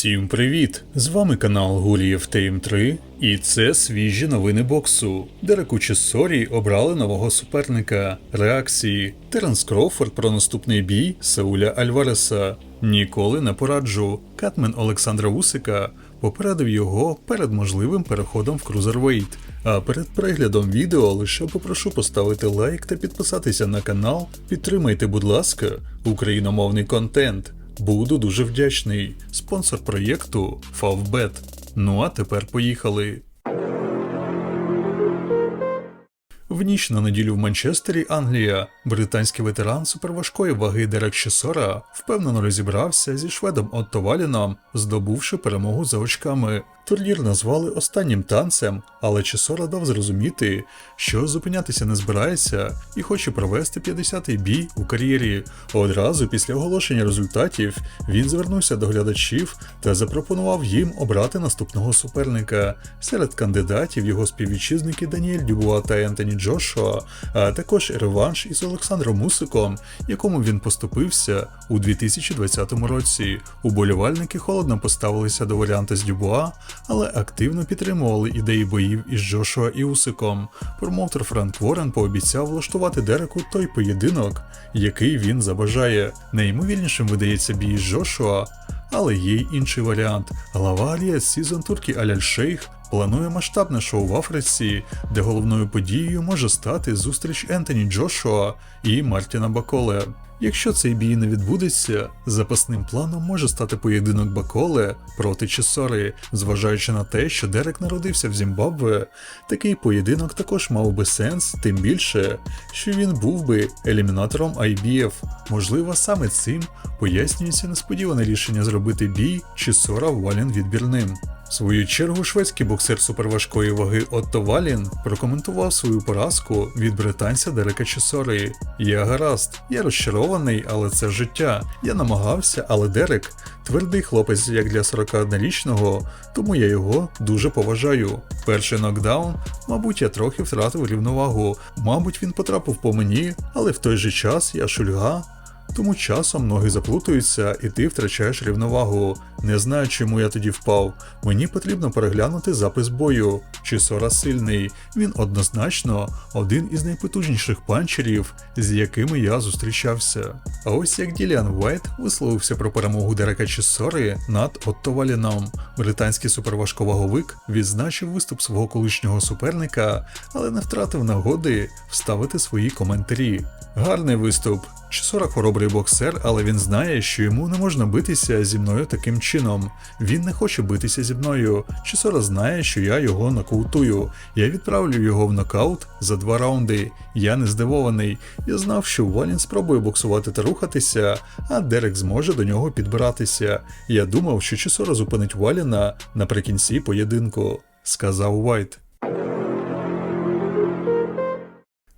Всім привіт! З вами канал Гурієв Тейм 3 і це свіжі новини боксу. Дереку Чессорі обрали нового суперника. Реакції Теренс Кроуфорд про наступний бій Сауля Альвареса. Ніколи не пораджу. Катмен Олександра Усика попередив його перед можливим переходом в Крузервейт. А перед переглядом відео лише попрошу поставити лайк та підписатися на канал. Підтримайте, будь ласка, україномовний контент. Буду дуже вдячний. Спонсор проєкту Favbet. Ну а тепер поїхали. В ніч на неділю в Манчестері, Англія, британський ветеран суперважкої ваги Дерек Шесора впевнено розібрався зі шведом Отто Валіном, здобувши перемогу за очками. Турнір назвали останнім танцем, але Чесора дав зрозуміти, що зупинятися не збирається і хоче провести 50-й бій у кар'єрі. Одразу після оголошення результатів він звернувся до глядачів та запропонував їм обрати наступного суперника. Серед кандидатів його співвітчизники Даніель Дюбуа та Ентоні Джошуа, а також реванш із Олександром Мусиком, якому він поступився у 2020 році. Уболівальники холодно поставилися до варіанта з Дюбуа, але активно підтримували ідеї боїв із Джошуа і Усиком. Промоутер Франк Ворен пообіцяв влаштувати Дереку той поєдинок, який він забажає. Найімовірнішим видається бій з Джошуа, але є й інший варіант. Глава Аліас Сізон Туркі Аляль Шейх планує масштабне шоу в Африці, де головною подією може стати зустріч Ентоні Джошуа і Мартіна Баколе. Якщо цей бій не відбудеться, запасним планом може стати поєдинок Баколе проти Чесори, зважаючи на те, що Дерек народився в Зімбабве, такий поєдинок також мав би сенс, тим більше, що він був би елімінатором IBF. Можливо, саме цим пояснюється несподіване рішення зробити бій Чесора Валін відбірним. В свою чергу шведський боксер суперважкої ваги Отто Валін прокоментував свою поразку від британця Дерека Чесори. Я гаразд, я розчарований, але це життя. Я намагався, але Дерек твердий хлопець як для 41-річного, тому я його дуже поважаю. Перший нокдаун, мабуть, я трохи втратив рівновагу, мабуть, він потрапив по мені, але в той же час я шульга. Тому часом ноги заплутуються і ти втрачаєш рівновагу. Не знаю, чому я тоді впав. Мені потрібно переглянути запис бою. Чисора сильний. Він однозначно один із найпотужніших панчерів, з якими я зустрічався. А ось як Діліан Вайт висловився про перемогу Дерека Чисори над Отто Валіном. Британський суперважковаговик відзначив виступ свого колишнього суперника, але не втратив нагоди вставити свої коментарі. Гарний виступ. Чисора хоробрий боксер, але він знає, що йому не можна битися зі мною таким чином. Він не хоче битися зі мною. Чисора знає, що я його нокаутую. Я відправлю його в нокаут за два раунди. Я не здивований. Я знав, що Валін спробує боксувати та рухатися, а Дерек зможе до нього підбиратися. Я думав, що Чисора зупинить Валіна наприкінці поєдинку, сказав Вайт.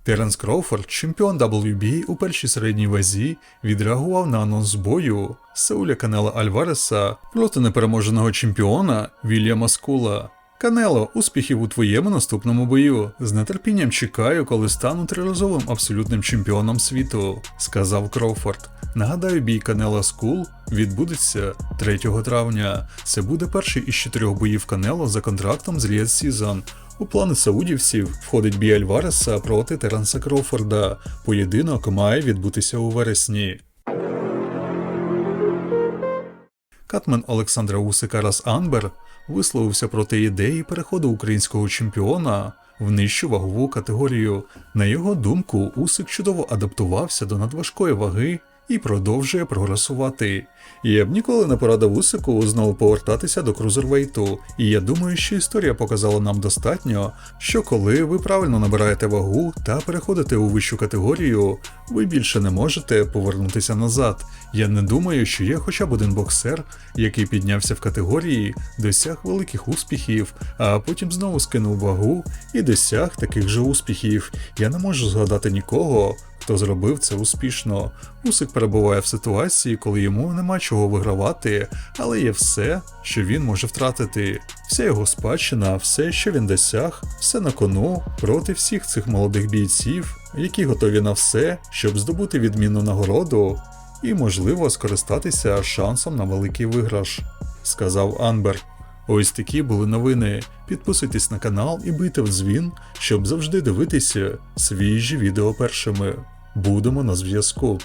Теренс Кроуфорд, чемпіон WBA у першій середній вазі, відреагував на анонс бою Сауля Канела Альвареса проти непереможеного чемпіона Вільяма Скула. Канело, успіхів у твоєму наступному бою. З нетерпінням чекаю, коли стану триразовим абсолютним чемпіоном світу, сказав Кроуфорд. Нагадаю, бій Канела Скул відбудеться 3 травня. Це буде перший із чотирьох боїв Канело за контрактом з Ріад Сізон. У плани саудівців входить бій Альвареса проти Теранса Кроуфорда. Поєдинок має відбутися у вересні. Катмен Олександра Усика Рас Анбер висловився проти ідеї переходу українського чемпіона в нижчу вагову категорію. На його думку, Усик чудово адаптувався до надважкої ваги і продовжує прогресувати. Я б ніколи не порадив Усику знову повертатися до крузервейту, і я думаю, що історія показала нам достатньо, що коли ви правильно набираєте вагу та переходите у вищу категорію, ви більше не можете повернутися назад. Я не думаю, що є хоча б один боксер, який піднявся в категорії, досяг великих успіхів, а потім знову скинув вагу і досяг таких же успіхів. Я не можу згадати нікого, хто зробив це успішно. Усик перебуває в ситуації, коли йому нема чого вигравати, але є все, що він може втратити. Вся його спадщина, все, що він досяг, все на кону проти всіх цих молодих бійців, які готові на все, щоб здобути відмінну нагороду і, можливо, скористатися шансом на великий виграш. сказав Анбер. Ось такі були новини. Підписуйтесь на канал і бийте в дзвін, щоб завжди дивитися свіжі відео першими. Будемо на зв'язку.